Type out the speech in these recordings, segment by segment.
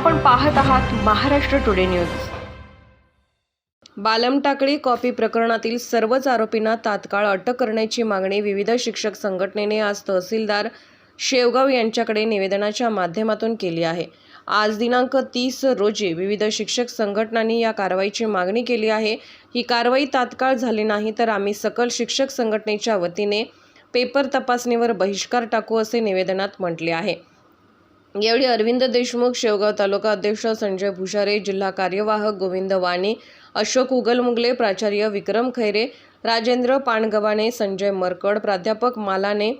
आपण पाहत आहात महाराष्ट्र टुडे न्यूज बालम टाकळी कॉपी प्रकरणातील सर्वच आरोपींना तात्काळ अटक करण्याची मागणी विविध शिक्षक संघटनेने आज तहसीलदार शेवगाव यांच्याकडे निवेदनाच्या माध्यमातून केली आहे. आज दिनांक तीस रोजी विविध शिक्षक संघटनांनी या कारवाईची मागणी केली आहे. ही कारवाई तात्काळ झाली नाही तर आम्ही सकल शिक्षक संघटनेच्या वतीने पेपर तपासणीवर बहिष्कार टाकू असे निवेदनात म्हटले आहे. यावेळी अरविंद देशमुख शेवगाव तालुका अध्यक्ष संजय भुषारे जिल्हा कार्यवाहक गोविंद वाणी अशोक उगलमुगले प्राचार्य विक्रम खैरे राजेंद्र पाणगवाणे संजय मरकड प्राध्यापक मालाने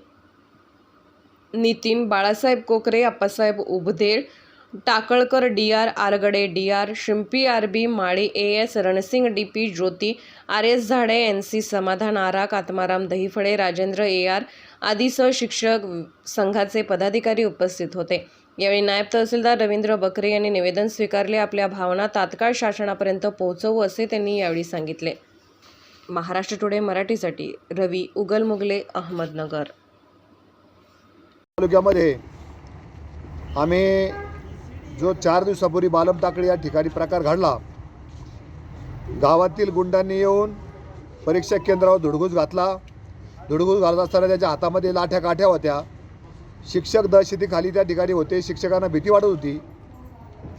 Nitin Balasaheb Kokare Appasaheb Ubdel Takalkar D R Aragade D R Shimpi R B Mali A S Ransing D P Jyoti R S Zade N C Samadhan Arak Atmaram Dahiphale Rajendra A R आदीसह शिक्षक संघाचे पदाधिकारी उपस्थित होते. यावेळी नायब तहसीलदार रवींद्र बकरे यांनी निवेदन स्वीकारले आपल्या भावना तात्काळ शासनापर्यंत पोहोचवू असे त्यांनी यावेळी सांगितले. महाराष्ट्र टुडे मराठीसाठी रवी उगलमुगले अहमदनगर. तालुक्यामध्ये आम्ही जो चार दिवसापूर्वी बालम टाकळी या ठिकाणी प्रकार घडला गावातील गुंडांनी येऊन परीक्षा केंद्रावर धुडगूस घातला. धुडगूस घालत असताना त्याच्या हातामध्ये लाठ्या काठ्या होत्या. शिक्षक दहशतीखाली त्या ठिकाणी होते. शिक्षकांना भीती वाटत होती.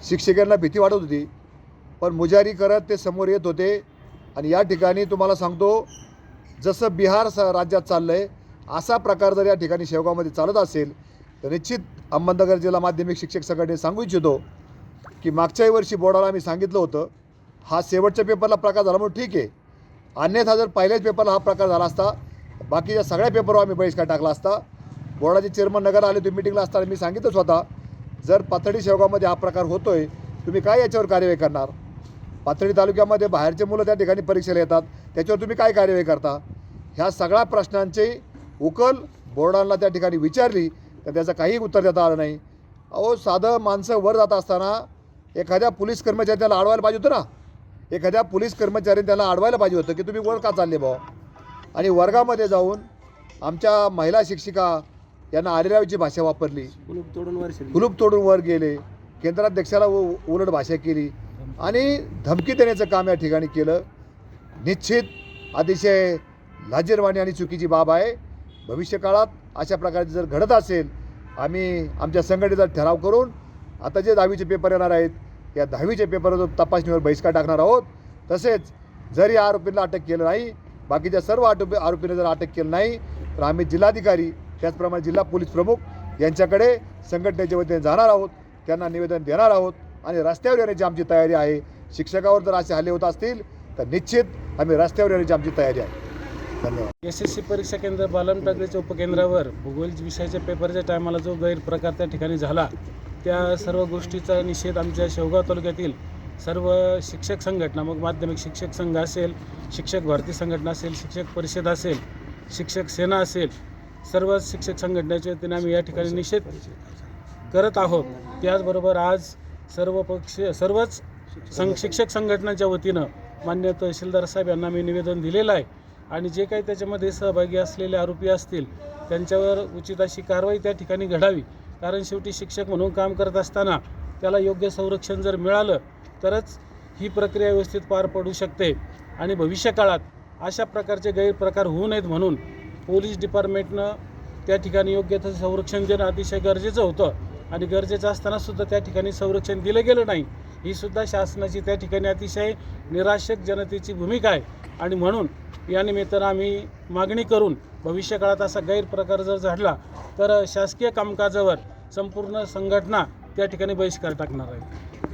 शिक्षकांना भीती वाटत होती. पण मुजारी करत ते समोर येत होते. आणि या ठिकाणी तुम्हाला सांगतो जसं बिहार स राज्यात चाललं आहे असा प्रकार जर या ठिकाणी शेवगावमध्ये चालत असेल तर निश्चित अहमदनगर जिल्हा माध्यमिक शिक्षक संघटने सांगू इच्छितो की मागच्याही वर्षी बोर्डाला आम्ही सांगितलं होतं हा शेवटच्या पेपरला प्रकार झाला म्हणून ठीक आहे. अन्यथा जर पहिल्याच पेपरला हा प्रकार झाला असता बाकीच्या सगळ्या पेपरवर आम्ही बहिष्कार टाकला असता बोर्डाचे चेअरमन नगर आले तुम्ही मिटिंगला असताना मी सांगितलं स्वतः जर पाथर्डी शेवगावमध्ये हा प्रकार होतो आहे तुम्ही काय याच्यावर कार्यवाही करणार? पाथर्डी तालुक्यामध्ये बाहेरचे मुलं त्या ठिकाणी परीक्षेला येतात त्याच्यावर तुम्ही काय कार्यवाही करता? ह्या सगळ्या प्रश्नांची उकल बोर्डांना त्या ठिकाणी विचारली तर त्याचं काहीही उत्तर देता आलं नाही. अहो साधं माणसं वर जात असताना एखाद्या पोलीस कर्मचारी त्याला अडवायला पाहिजे होतं ना? एखाद्या पोलीस कर्मचारीने त्याला अडवायला पाहिजे होतं की तुम्ही वर का चालले भाऊ? आणि वर्गामध्ये जाऊन आमच्या महिला शिक्षिका यांना आरेरावीची भाषा वापरली. कुलूप तोडून वर कुलूप तोडून वर गेले. केंद्राध्यक्षाला उ- उलट भाषा केली. आणि धमकी देण्याचं काम या ठिकाणी केलं. निश्चित अतिशय लाजीरवाणी आणि चुकीची बाब आहे. भविष्यकाळात अशा प्रकारचे जर घडत असेल आम्ही आमच्या संघटनेचा ठराव करून आता जे दहावीचे पेपर येणार आहेत या दहावीच्या पेपरवर तपासणीवर बहिष्कार टाकणार आहोत तसेच जरी या आरोपींना अटक केलं नाही बाकीच्या सर्व आरोपी आरोपींना जर अटक केलं नाही तर आम्ही जिल्हाधिकारी त्याचप्रमाणे जिल्हा पोलीस प्रमुख यांच्याकडे संघटनेच्या वतीने जाणार आहोत. त्यांना निवेदन देणार आहोत. आणि रस्त्यावर येण्याची आमची तयारी आहे. शिक्षकावर जर असे हल्ले होत असतील तर निश्चित आम्ही रस्त्यावर येण्याची आमची तयारी आहे. धन्यवाद. एस एस सी परीक्षा केंद्र बालम टाकळीच्या उपकेंद्रावर भूगोल विषयाच्या पेपरच्या टायमाला जो गैरप्रकार त्या ठिकाणी झाला त्या सर्व गोष्टीचा निषेध आमच्या शेवगाव तालुक्यातील सर्व शिक्षक संघटना मग माध्यमिक शिक्षक संघ असेल शिक्षक भारती संघटना असेल शिक्षक परिषद असेल शिक्षक सेना असेल सर्व शिक्षक संघटनेच्या वतीने आम्ही या ठिकाणी निषेध करत आहोत. त्याचबरोबर आज सर्व पक्ष सर्वच सं शिक्षक संघटनांच्या वतीनं मान्य तहसीलदार साहेब यांना मी निवेदन दिलेलं आहे. आणि जे काही त्याच्यामध्ये सहभागी असलेले आरोपी असतील त्यांच्यावर उचित अशी कारवाई त्या ठिकाणी घडावी. कारण शेवटी शिक्षक म्हणून काम करत असताना त्याला योग्य संरक्षण जर मिळालं तरच ही प्रक्रिया व्यवस्थित पार पडू शकते. आणि भविष्यकाळात अशा प्रकारचे गैरप्रकार होऊ नयेत म्हणून पोलीस डिपार्टमेंटनं त्या ठिकाणी योग्य तसं संरक्षण देणं अतिशय गरजेचं होतं. आणि गरजेचं असताना सुद्धा त्या ठिकाणी संरक्षण दिलं गेलं नाही. ही सुद्धा शासनाची त्या ठिकाणी अतिशय निराशक जनतेची भूमिका आहे. आणि म्हणून या निमित्तानं आम्ही मागणी करून भविष्यकाळात असा गैरप्रकार जर झाडला तर शासकीय कामकाजावर संपूर्ण संघटना त्या ठिकाणी बहिष्कार टाकणार आहे.